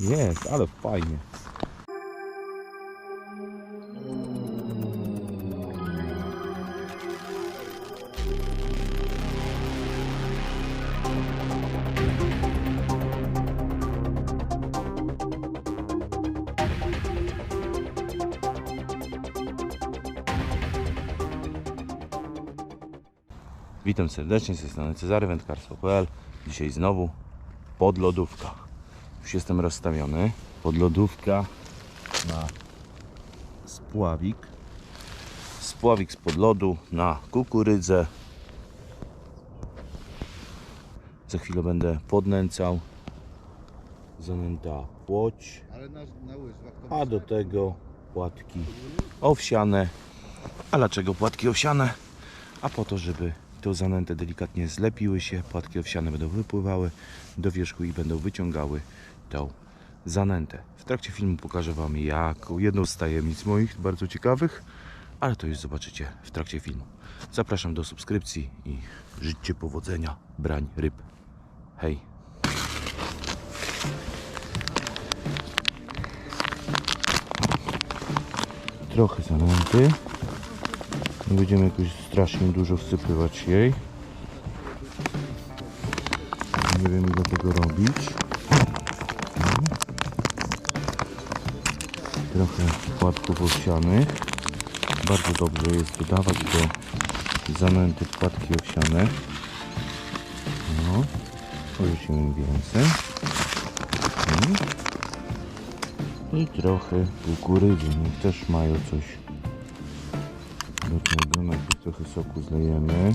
Jest ale fajnie. Witam serdecznie, z tej strony Cezary Wędkarstwo.pl Dzisiaj znowu podlodówka. Już jestem rozstawiony. Podlodówka na spławik. Spławik z podlodu na kukurydzę. Za chwilę będę podnęcał. Zanęta płoć. A do tego płatki owsiane. A dlaczego płatki owsiane? A po to, żeby tą zanętę delikatnie zlepiły się. Płatki owsiane będą wypływały do wierzchu i będą wyciągały tą zanętę. W trakcie filmu pokażę Wam jaką jedną z tajemnic moich, bardzo ciekawych, ale to już zobaczycie w trakcie filmu. Zapraszam do subskrypcji i życzcie powodzenia brań ryb. Hej! trochę zanęty. Nie będziemy jakoś strasznie dużo wsypywać jej. Nie wiem ile tego robić. Trochę płatków owsianych. Bardzo dobrze jest dodawać do zanęty płatki owsiane. No. Porzucimy więcej. Mm i trochę kukurydzy. Niech też mają coś do tego. Najpierw trochę soku zlejemy.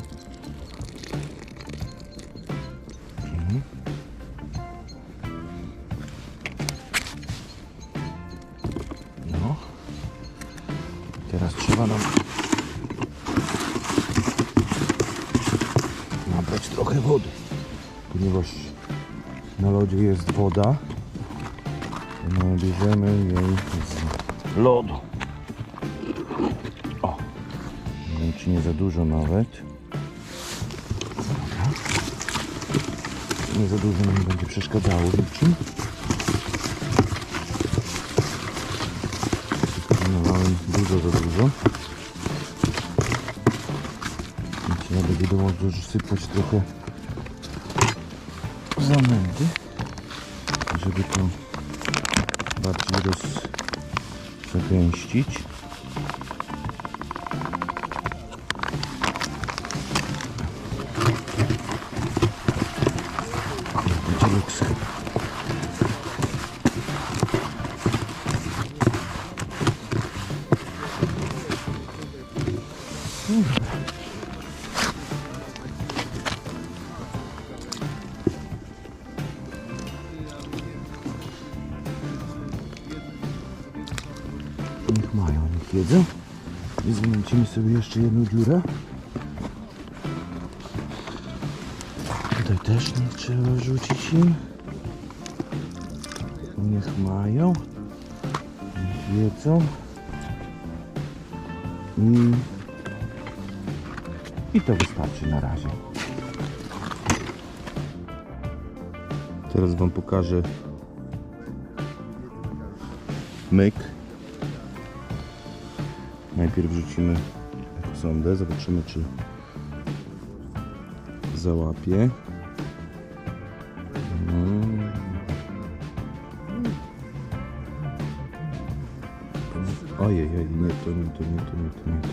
Teraz trzeba nam nabrać trochę wody, ponieważ na lodzie jest woda. No, bierzemy jej z lodu. O! Nie wiem, czy nie za dużo nawet. Nie za dużo nam będzie przeszkadzało niczym. Dołożyć sypać trochę zamęty, żeby to bardziej rozgęścić. Niech mają, niech jedzą. I zwinięcimy sobie jeszcze jedną dziurę. Tutaj też nie trzeba rzucić im. Niech mają. Niech jedzą. I, I to wystarczy na razie. Teraz Wam pokażę myk. Najpierw wrzucimy sondę, zobaczymy czy załapie. No. Ojej, ojej, nie to, nie to, nie to, nie to, nie to.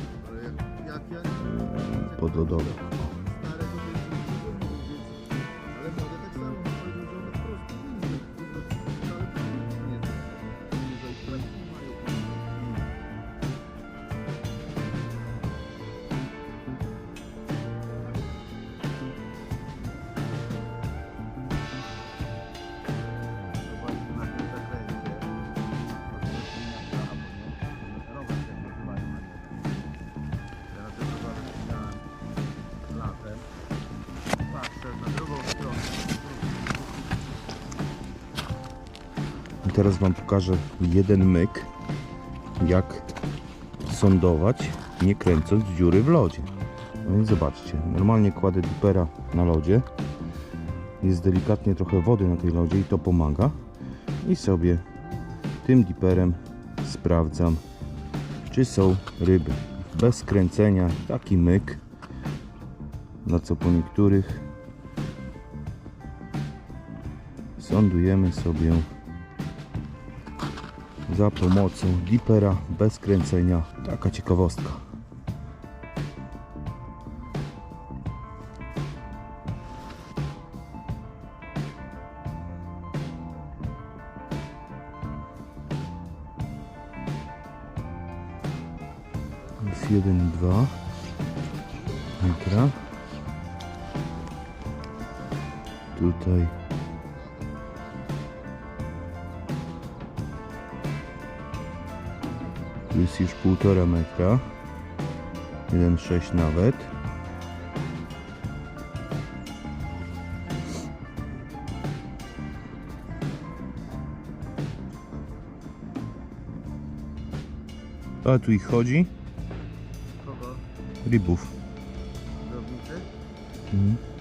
Teraz Wam pokażę jeden myk, jak sondować, nie kręcąc dziury w lodzie. No więc zobaczcie, normalnie kładę dupera na lodzie, jest delikatnie trochę wody na tej lodzie i to pomaga. i sobie tym diperem sprawdzam, czy są ryby. Bez kręcenia, taki myk, na co po niektórych sądujemy sobie za pomocą dipera bez kręcenia. Taka ciekawostka. Jest 1,2 metra. Tutaj jest już 1,5 metra. 1,6 nawet. A tu ich chodzi? Kogo? Rybów. Drobnicy? Mhm.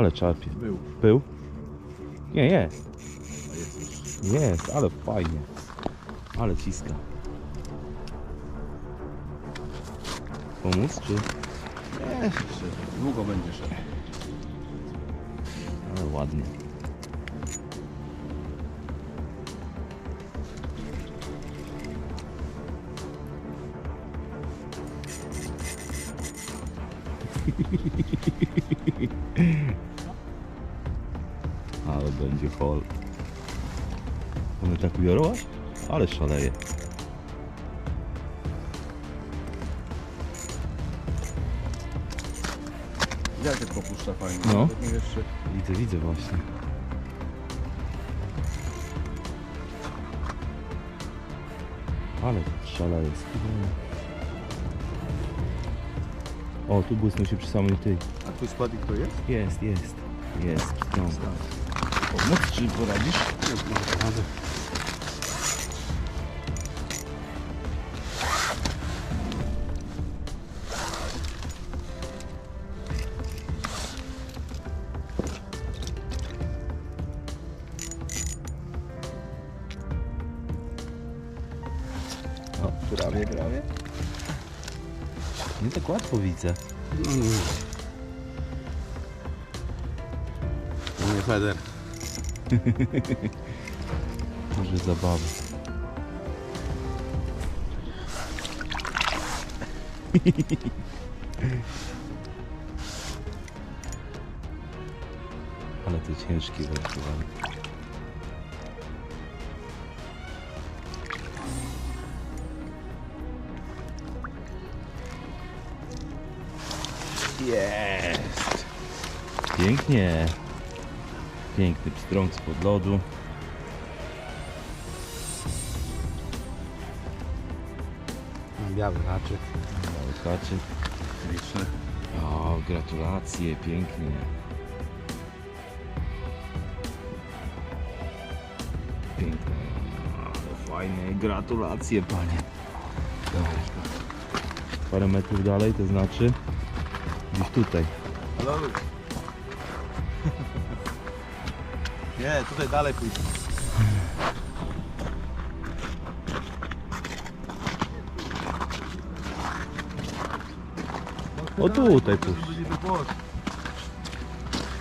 Ale czarpie. Był. Był? Nie, jest. Jest, ale fajnie. Ale ciska. Pomóc czy? Długo będzie szedł. Ale ładnie. Hol. One tak ubiorą? Ale szaleje. Dziadek popuszcza fajnie. No. Nie jeszcze... Widzę, widzę właśnie. Ale szaleje. O, tu błysnął się przy samej tej. A twój spadek to jest? Jest, jest. Jest, no. Pomóc czy poradzisz? O, prawie, prawie. Nie tak łatwo widzę. No nie. To nie Feder. Może zabawy. Ale to ciężkie wędkowanie. Jest! Pięknie! Piękny pstrąg spod lodu. Biały haczyk. Mały haczyk. Liczny. O, gratulacje, pięknie. Piękne. Ale fajne, gratulacje panie. Dobra. Parę metrów dalej, to znaczy gdzieś tutaj. Halo? Nie, tutaj dalej pójdę. O tutaj puść.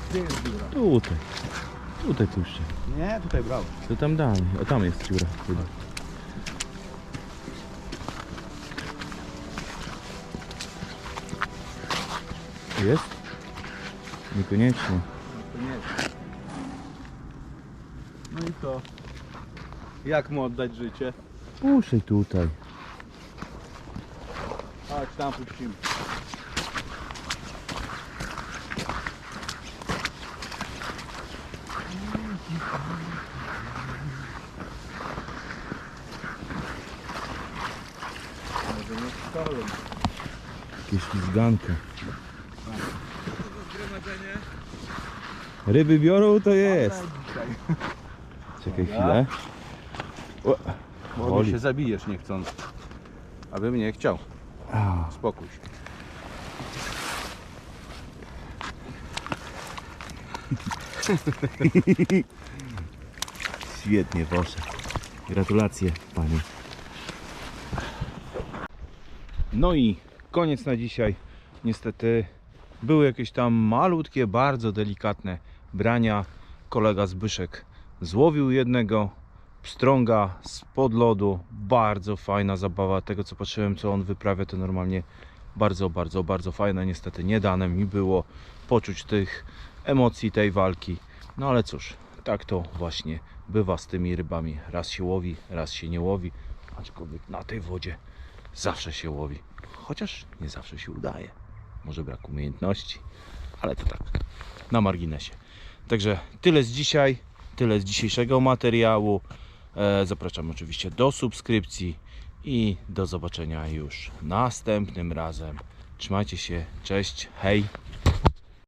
Gdzie jest dziura? Tutaj. Tutaj puszczę. Nie, tutaj brał. To tam dalej. O tam jest dziura. chyba. Jest? Niekoniecznie. Co? Jak mu oddać życie? Puszczaj tutaj. Chodź, tam puścimy. Może nie szkolą. Jakieś. Ryby biorą, to jest. Czekaj chwilę. O, Bo Woli. się zabijesz niechcąc. Abym nie chciał. a, Spokój się. Świetnie poszedł. Gratulacje Pani. No i koniec na dzisiaj. Niestety były jakieś tam malutkie, bardzo delikatne brania. Kolega Zbyszek złowił jednego pstrąga spod lodu. Bardzo fajna zabawa. Tego co patrzyłem, co on wyprawia, to normalnie bardzo, bardzo, bardzo fajne. Niestety nie dane mi było poczuć tych emocji tej walki. No ale cóż, tak to właśnie bywa z tymi rybami. Raz się łowi, raz się nie łowi, aczkolwiek na tej wodzie zawsze się łowi. Chociaż nie zawsze się udaje. Może brak umiejętności, ale to tak, na marginesie. Także tyle z dzisiaj, tyle z dzisiejszego materiału. E, Zapraszam oczywiście do subskrypcji i do zobaczenia już następnym razem. Trzymajcie się, cześć, hej!